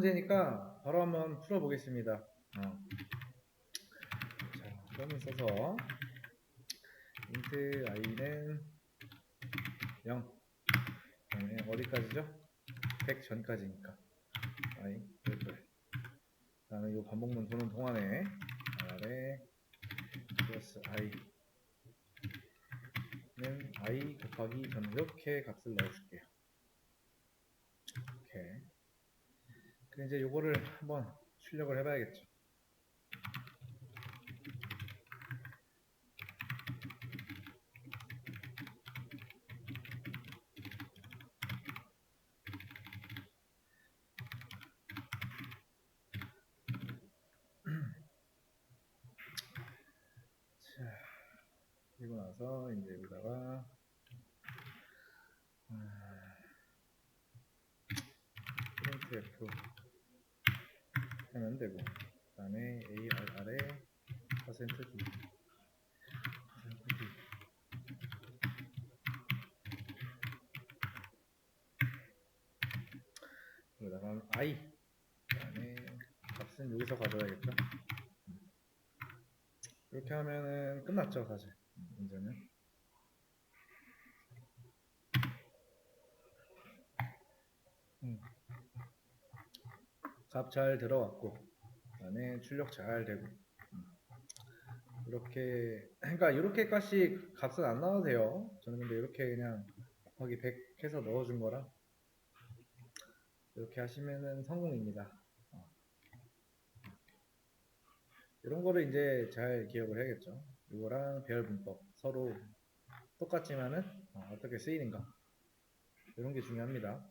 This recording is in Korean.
문제니까 바로 한번 풀어보겠습니다. 어. 자, 그러면 써서 int i는 0 그다음에 어디까지죠? 100 전까지니까 i 별 그다음에 이 반복문 도는 동안에 아래 플러스 i는 i 곱하기 저는 이렇게 값을 넣어줄게요. 그럼 이제 요거를 한번 출력을 해봐야겠죠. 이제 여기다가 프린트 F 하면 되고 그 다음에 ARR에 퍼센트 D 여기다가 I. 그 다음에 값은 여기서 가져야겠죠? 이렇게 하면은 끝났죠 사실. 문제는 값 잘 들어왔고 그다음에 출력 잘 되고. 음. 이렇게 그러니까 이렇게 값이 값은 안 나와도 돼요. 저는 근데 이렇게 그냥 곱하기 100 해서 넣어준 거라 이렇게 하시면은 성공입니다. 어. 이런 거를 이제 잘 기억을 해야겠죠. 이거랑 배열 분법 서로 똑같지만은 어, 어떻게 쓰이는가. 이런 게 중요합니다